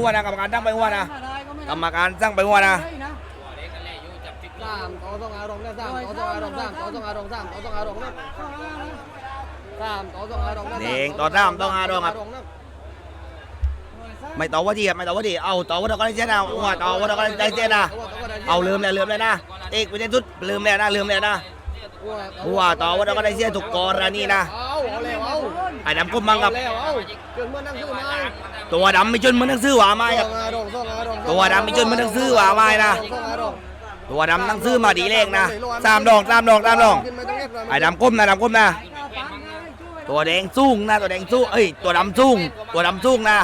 หัวนะกรรมการตั้งไปหัวนะกรรมการตั้งไปหัวนะสามต่อสองอารมณ์นะสามต่อสองอารมณ์สามต่อสองอารมณ์สามต่อสองอารมณ์นะสามต่อสองอารมณ์นะเด็กต่อตามต้องหาดองครับไม่ต่อว่าดีครับไม่ต่อว่าดีเอาต่อว่าเราก็ได้เสียนะหัวต่อว่าเราก็ได้เสียนะเอาลืมแล้วลืมแล้วนะเอกไม่ใช่ทุดลืมแล้วนะลืมแล้วนะหัวต่อว่าเราก็ได้เสียถูกกรณีนะ ไอ้ดำก้มบังครับ แล้วเอาจนเมื่อนั่งซื้อไม้ตัวดำไม่จนมันทั้งซื้อหวาไม้ครับสองอารมณ์สองอารมณ์ตัวดำไม่จนมันทั้งซื้อหวาไม้นะสองอารมณ์ตัวดำทั้งซื้อมาดีเลขนะสามดอกสามดอกสามดอก ขึ้นมาตรงนี้ก่อนไอ้ดำก้มนะดำก้มนะ ตัวแดงสูงนะ ตัวแดงสูงเอ้ย ตัวดำสูงตัวดำสูงนะ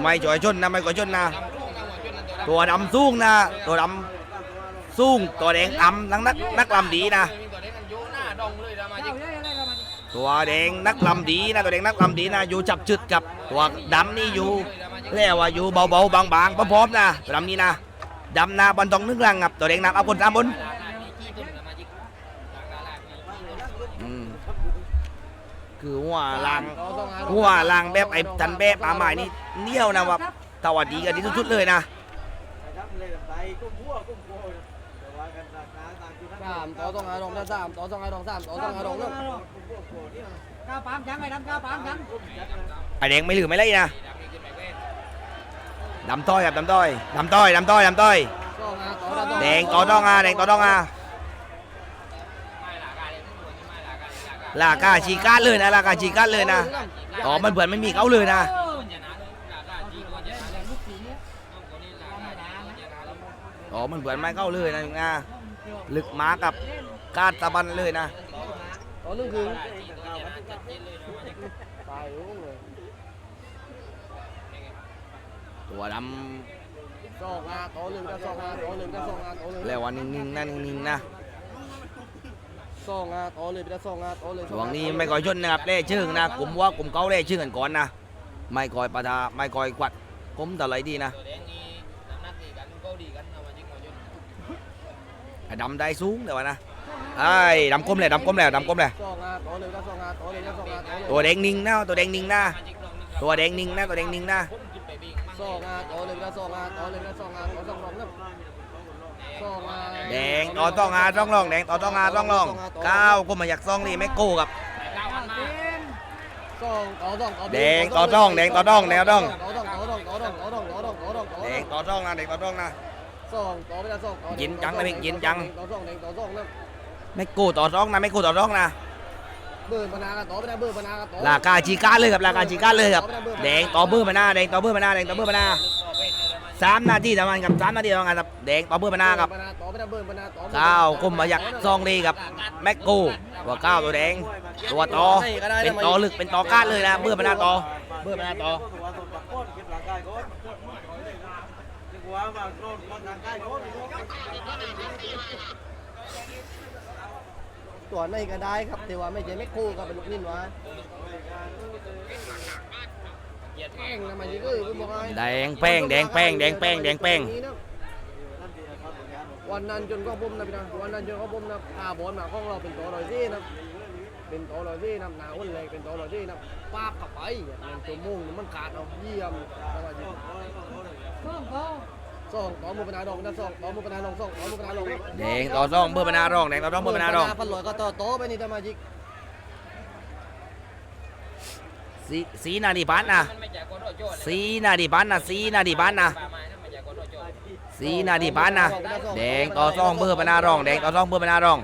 ไม่จ่อยชนนะ ไม่ก่อยชนนะ ตัวดำสูงนะ ตัวดำสูงตัวแดงอ่ำนักนักนักลำดีนะ ตัวแดงนักลำดีนะตัวแดงนักลำดีนะอยู่จับจุดกับตัวดำนี่อยู่เรียกว่าอยู่เบาๆบางๆพร้อมๆนะตัวดำนี่นะดำนาบอลตองนึกรังกับตัวแดงนับเอาคนตามบนคือหัวลางต่อสองหัวลางแบบไอ้ทันแบบอาหมายนี่เนี้ยวนะว่าสวัสดีกันที่สุดๆเลยนะามต่อสองอารมณ์นะสามต่อสองอารมณ์สามต่อสองอารมณ์นะก้าวปามจังไอ้ดำก้าวปามจังไอแดงไม่หลือไม่เลยนะดำต้อยครับดำต้อยดำต้อยดำต้อยดำต้อยสองอาต่อต่อแดงต่อต้องอะแดงต่อต้องอะลากาชีกาเลยนะลากาชีกาเลยนะต่อมันเผื่อนไม่มีเขาเลยนะต่อมันเผื่อนไม่เข้าเลยนะนะ ลึกหมากับกาดตะบันเลยนะต่อหนึ่งคืนตายรู้เลยตัวดสองอาต่อหนึ่งก็สองอาต่อหนึ่งก็สองอาต่อหนึ่งำแล้ววันนิ่งๆนะนิ่งๆนะสองอาต่อเลยไปได้สองอาต่อเลยช่วงนี้ไม่ก่อยชนนะครับเล่ชื่อนะกลุ่มว่ากลุ่มเขาเล่ชื่อกันก่อนนะไม่ก่อยปะทาไม่ก่อยกวัดก้มแต่ไรดีนะไอ้ ดำได้สูงเดี๋ยววะนะไอ้ดำก้มเลยดำก้มเลยดำก้มเลยต่อเลยก็สองอาต่อเลยก็สองอาต่อเลยตัวแดงนิ่งนะตัวแดงนิ่งนะตัวแดงนิ่งนะตัวแดงนิ่งนะสองอาต่อเลยก็สองอาต่อเลยก็สองอาต่อสองรอบนะสองอาแดงต่อต้องอาต้องลองแดงต่อต้องอาต้องลองก้าวก็มมาอยากซองนี่แม่โก้กับสองต่อสองต่อแดงต่อต้องแดงต่อต้องแดงต่อต้องต่อต้องต่อต้องต่อต้องต่อต้องต่อต้องต่อต้องแดงต่อต้องนะแดงต่อต้องนะ สองต่อไปได้สองต่อยินจังนะพี่ยินจัง ต่อสองแดงต่อสองนะแม่โก้ต่อต้องนะแม่โก้ต่อต้องนะเบอร์ปนากันต่อไปได้เบอร์ปนากันต่อลากาจีการเลยครับลากาจีการเลยครับแดงต่อเบอร์มาหน้าแดงต่อเบอร์มาหน้าแดงต่อเบอร์มาหน้าสามนาทีทำงานกับสามนาทีทำงานครับแดงต่อเบอร์มาหน้าครับ ต่อไปได้เบอร์ปนาต่อก้าวก้มมาอยากซองดีกับแม็กโก้ตัวก้าวตัวแดงตัวต่อเป็นต่อลึกเป็นต่อก้านเลยนะเบอร์มาหน้าต่อเบอร์มาหน้าต่อ ตัวในก็ได้ครับแต่ว่าไม่ใช่ไม่คู่ก็เป็นลูกนิ่นวะแป้งนะมันยิ่งเอ้ยคุณบอกไงแดงแป้งแดงแป้งแดงแป้งแดงแป้งวันนั้นจนก็บุ้มนะพี่นะวันนั้นจนก็บุ้มนะพาบอลมาของเราเป็นตัวลอยซี่นะเป็นตัวลอยซี่นะหนาอ้วนเลยเป็นตัวลอยซี่นะป้าบกลับไปมันตัวมุ่งมันขาดเอาเยี่ยมสวัสดีข้องเขา สองต่อมือปนาดองนะสองต่อมือปนาดองสองต่อมือปนาดองแดงต่อซองเบอร์มาหน้ารองแดงต่อซองเบอร์มาหน้ารองพันลอยก็ต่อโตไปนี่ทำไมจิกสีสีนาดีพันนะสีนาดีพันนะสีนาดีพันนะสีนาดีพันนะแดงต่อซองเบอร์มาหน้ารองแดงต่อซองเบอร์มาหน้ารอง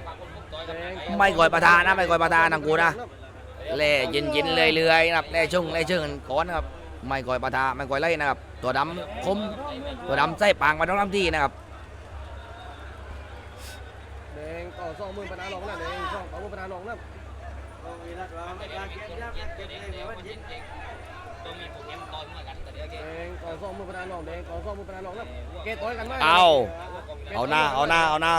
ไม่ก่อยประธานนะไม่ก่อยประธานนะกูนะเล่เย็นเย็นเลยเรื่อยๆนะครับเล่ชุ่งเล่เชิงกันก้อนนะครับไม่ก่อยปะทาไม่ก่อยไล่นะครับ ตัวดำคม ตัวดำไส้ปางมาต้องทำที่นะครับแดงต่อสองมือปนาดองนะแดงสองต่อมือปนาดองนะแดงต่อสองมือปนาดองแดงต่อสองมือปนาดองนะเกต่อยกันไหมเอาเอาหน้าเอาหน้าเอาหน้า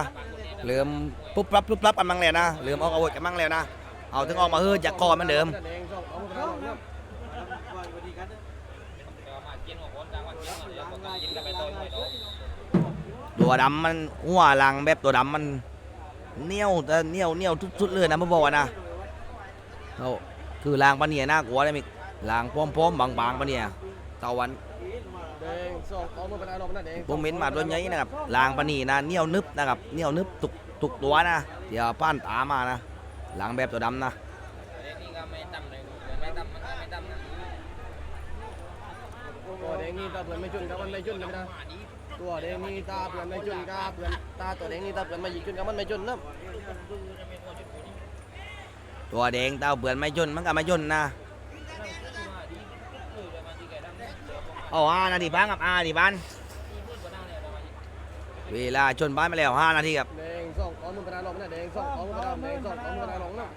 เหลื่อมปุ๊บปั๊บปุ๊บปั๊บกันมั่งเลยนะเหลื่อมเอาอาวุธกันมั่งเลยนะเอาถึงออกมาเฮ้ยจากคอเหมันเดิม แดงสอง ตัวดำมันหัวลังแบบตัวดำมันเหนียวแต่เหนียวเหนียวทุดๆเลยนะมึงบอกว่านะเอาคือลางปะเนี่ยน่ากลัวเลยมิกลางป้อมๆบางๆปะเนี่ยตะวันแดงสองต่อมือปนาดนะแดงผมเห็นมาตัวใหญ่นะครับลางปะนี่นะเหนียวนึบนะครับเหนียวนึบตุกตุกตัวนะเดี๋ยวป้านตามานะลางแบบตัวดำนะ ตัวแดงนี่ตาเพื่อนไม่จุนกับมันไม่จุนนะนะตัวแดงนี่ตาเพื่อนไม่จุนกับเพื่อนตาตัวแดงนี่ตาเพื่อนไม่ยิงจุนกับมันไม่จุนนะตัวแดงเต้าเบือนไม่จนมันก็ไม่จนนะเอาห้านาทีบ้านกับอาทีบ้านเวลาชนบ้านไปแล้วห้านาทีครับแดงสองต่อมือปนาดอกนะแดงสองต่อมือปนาแดงสองต่อมือปนาดอกนะ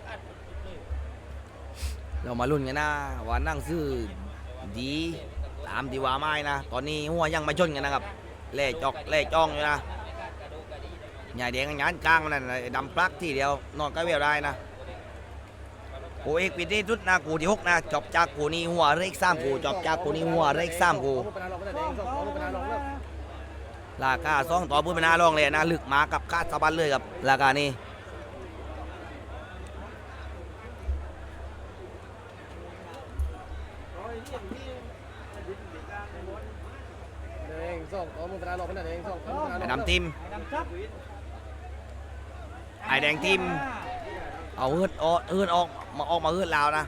เรามาลุ้นกันนะว่านั่งซื้อดี ตามที่ว่าไม่นะ ตอนนี้หัวยังไม่ชนกันนะครับแล่จอกแล่จ้องอยู่นะใหญ่แดงกับหยานกลางมันนั่นดำปลักที่เดียวนอนก็เวลได้นะกูเอกปิดที่สุดนะกูที่หกนะจบจากกูนี่หัวเลขสามกูจบจากกูนี่หัวเลขสามกูต่อมือปนากนะแดงสองต่อมือปนากนะราคาซองต่อพื้นเป็นหน้าลองเลยนะลึกมากับคาดสะบันเลยกับราคานี้ แดงสองต่อมือปนาดอกนะแดงสองต่อมือปนาด ไอ้อกนะดำทิมไอ้ดำจับไอ้แดงทิมเอาเฮือดออกเฮือดออกมาออกมาเฮือดลาวนะ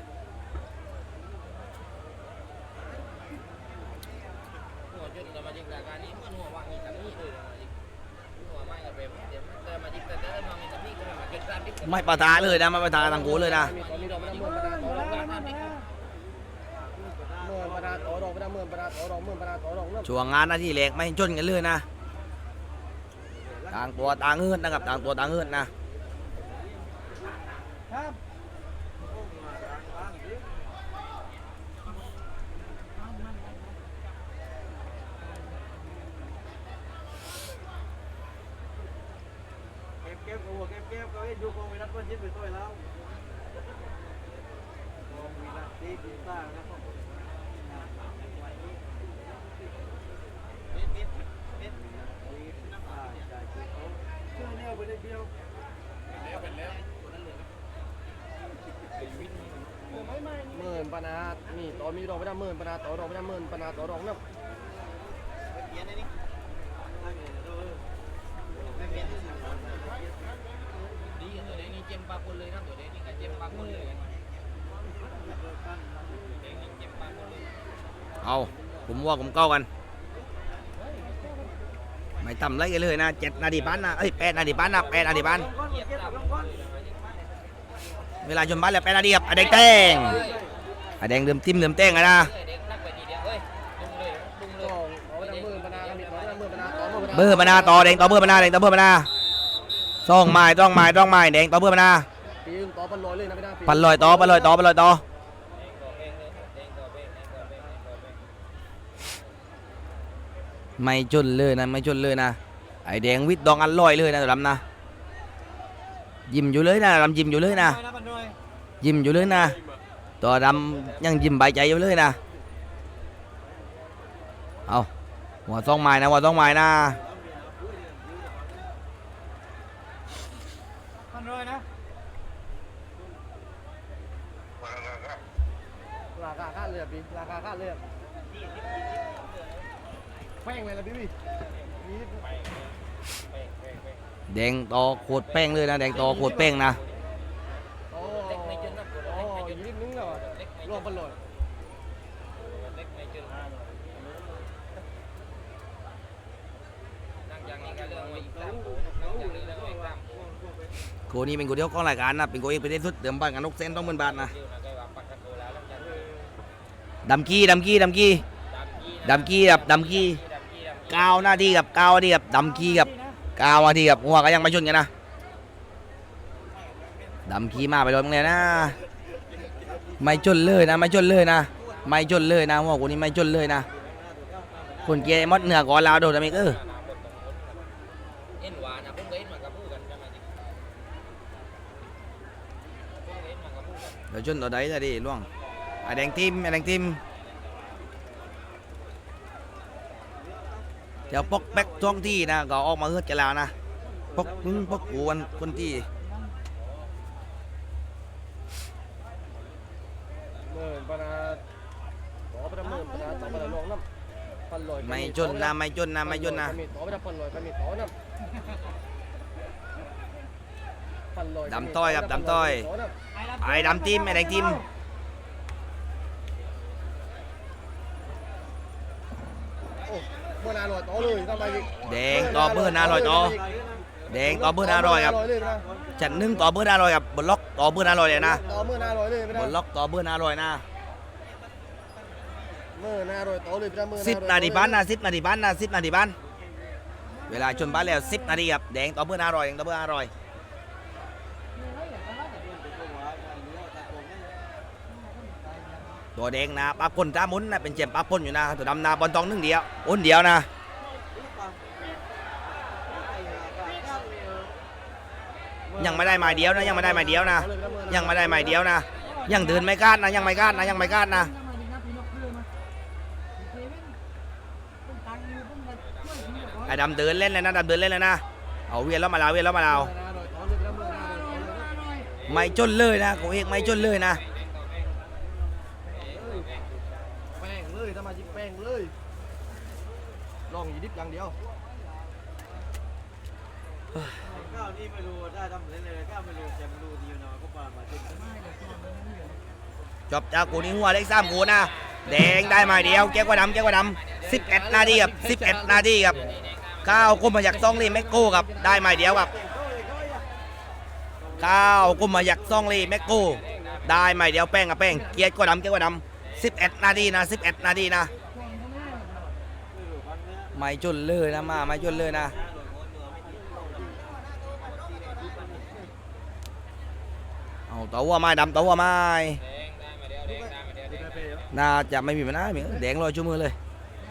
ไม่ประทาเลยนะไม่ประทาทางกูเลยนะ ช่วงงานหน้าที่แหลกไม่จนกันเลยนะต่างตัวต่างเฮือดนะครับต่างตัวต่างเฮือดนะครับเก็บเก็บโอ้เก็บเก็บก็ให้ดูกองวิรัตวันชิ้นไปตัวแล้วกองวิรัตตีปีซ่านะครับปิดปิดปิดอ่าจ่ายคือเขา ชื่อเนี่ยไปได้เดียวหมื่นปนานี่ต่อมีดอกปนาหมื่นปนาต่อดอกปนาหมื่นปนาต่อดอกนะเปลี่ยนได้นี่นั่นี่ยดูไม่เปลี่ยนที่สั่งมาดีตัวเด็กนี่เจมปากคนเลยนะตัวเด็กนี่ก็เจมปากคนเลยเด็กนี่เจ็มกคนเลยเอาผมว่าผมเก้ากัน ไม่ต่ำไรกันเลยนะเจ็ดนาทีพันนะเอ้ยแปดนาทีพันนะแปดนาทีพันเก็บลงก้อนเวลาชนบ้านแล้วแปดนาทีครับไอ้แดงแต้งไอ้แดงเดิมทิมเดิมแต้งอะนะเด็กนักไปทีเดียวเฮ้ยดุงเลยดุงเลต่ยอต่อปนาหมื่นปนากันนี่ต่อปนาหมื่นปนาต่อหมื่นปนาเบอร์มานาต่อแดงต่อเบอร์มานาแดงต่อเบอร์มานาต้องไม้ต้องไม้ต้องไม้แดงต่อเบอร์มานาปีนต่อปันลอยเลยนะพี่นะปันลอยต่อปันลอยต่อปันลอยต่อ ไม่จนเลยนะไม่จนเลยนะไอ้แดงวิทย์ดองอันลอยเลยนะตัวดำนะยิ้มอยู่เลยนะดำยิ้มอยู่เลยนะไปนะบันด้วยยิ้มอยู่เลยนะตัวดำยังยิ้มใบใจอยู่เลยนะเอาหัวต้องไม้นะหัวต้องไม้นะบันด้วยนะราคาค่าเรือปีราคาค่าเรือ แป้งเลยละพี่พี่นี่แดงต่อขวดแป้งเลยนะแดงต่อขวดแป้งนะโอ้เล็กไม่จนนะตัวโอ้เล็กไม่จนยนิดนึงแล้วอะเล็กไม่รจวมนปันลอยเล็กไม่จนนั่งอย่างนี้ก็เรื่องมาอีกสามโขนั่งอย่างนี้เรื่องมาอีกสามโขโกนี้เป็นโกเดียวของรายการนะเป็นโกเอกเป็นที่สุดเดิมบ้านกันนกเส้นต้องหมื่นบาทนะเดี๋ยวนะแกว่าปักกันโกแล้วแล้วจะดำกี้ดำกี้ดำกี้ดำกี้ดำกี้กับดำกี้ดำ กี้ดำกี้าที่กับก้านาที่กับดำกี้กับก้านาที่กับหัวก็ยังไม่ชนกันนะดำกี้มาไปโดนมึงเลยนะ ไม่จนเลยนะ ไม่จนเลยนะ ไม่จนเลยนะหัวกูนี่ไม่จนเลยนะคนเกียร์มดเหนือก่อนลาวโดดอะไรเออเอ็นหวานนะผมก็เอ็นมากับผู้กันจะมาดิผมก็เอ็นมากับผู้กันเดี๋ยวชนตัวใดจะดิล่วงไอแดงทิมไอแดงทิม เดี๋ยวปอกแป๊กท่องที่นะก็ออกมาเฮือดกันแล้วนะปอกนึงปอกกูวันคนที่หม่นปนนาหม่ยไม่จนนะไม่จนนะไม่จนนะดำต้อยครับดำต้อยไอ้ดำทีมไอ้แดงทีม เบอร์นาลอยต่อเลยทำไมอีกแดงต่อเบอร์หนาลอยต่อแดงต่อเบอร์หนาลอยครับเลยนะจัดหนึ่งต่อเบอร์หนาลอยครับบนล็อกต่อเบอร์หนาลอยเลยนะต่อเมื่อนาลอยเลยไม่บได้นล็อกต่อเบอร์หนาลอยนะเมื่อนาลอยต่อเลยไม่ได้เมื่อสิบนาทีบ้านนะสิบนาทีบ้านนะสิบนาทีบ้านเวลาชนบ้านแล้วสิบนาทีครับแดงต่อเบอร์หนาลอยแดงต่อเบอร์หนาลอย ตัวแดงนะปาปนตามุนนะเป็นเจ็บปาปนอยู่นะตัวดำนาบอลตองนึ่งเดียวอุ้นเดียวนะยังไม่ได้หมายเดียวนะยังไม่ได้หมายเดียวนะ ยังไม่ได้หมายเดียวนะ ยังเดินไม่กล้านะยังไม่กล้านะยังไม่กล้านะไอ้ดำเดินเล่นเลยนะดำเดินเล่นเลยนะเอาเวียนแล้วมาลาวเวียนแล้วมาลาวไม่จนเลยนะกูเอกไม่จนเลยนะ แป้งเลยถ้ามาจิแป้งเลย องยีดิบอย่างเดียวข้าวนี่ไม่รู้ได้ทำเล่นเลยข้าวไม่รู้จะไม่รู้ดีน่อก็ปามาจนจบจากกูนี่หัวเล็กสามกูนะแดงได้มาเดียวแก้วกว่าดำแก้วกว่าดำสิบเอ็ดนาทีครับสิบเอ็ดนาทีครับก้าวกุมมาจากซองลีแมกโก้ครับได้มาเดียวครับก้าวกุมมาจากซองลีแมกโก้ได้มาเดียวแป้งกับแป้งเกียร์กว่าดำเกียร์กว่าดำสิบเอ็ดนาทีนะสิบเอ็ดนาทีนะ ไม่จนเลยนะมาไม่จนเลยนะเอาเต้าหัวไม้ดำเต้าหัวไม้แดงได้มาเดียวแดงได้มาเดียวแดงได้มาเดียวน่าจะไม่มีปัญหาเหมือนแดงลอยชูมือเลย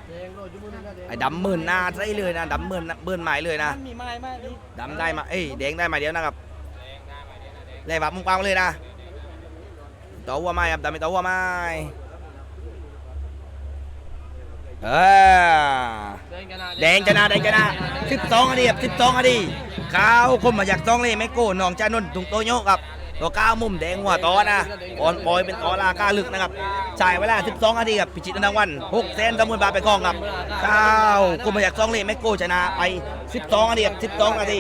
แดงเลยจุ่มมือนี่นะแดงไอ้ดำหมื่นหน้าใช่เลยนะดำหมื่นเบิ้นหมายเลยนะมีไม้ไหมนี่ดำได้มาเอ้ยแดงได้มาเดียวนะครับแดงได้มาเดียวนะแดงเลยแบบมุมกว้างเลยนะเต้าหัวไม้ครับดำเป็นเต้าหัวไม้เออ แดงชนะแดงชนะนะสิบสองอดีครับสิบสองอดีขาวคมมาจากซองเลยไม่โก้น้องจานนท์ถุงโตโยครับตัวก้าวมุมแดงหัวตอนะอ่อนปอยเป็นตอลากาลึกนะครับจ่ายเวลา 12นาทีครับพิจิตรนวัน6แสนสมุนบาทไปกองครับก้าวคมมาจากซองเลยไม่โก้ชนะไป 12นาทีครับ12นาที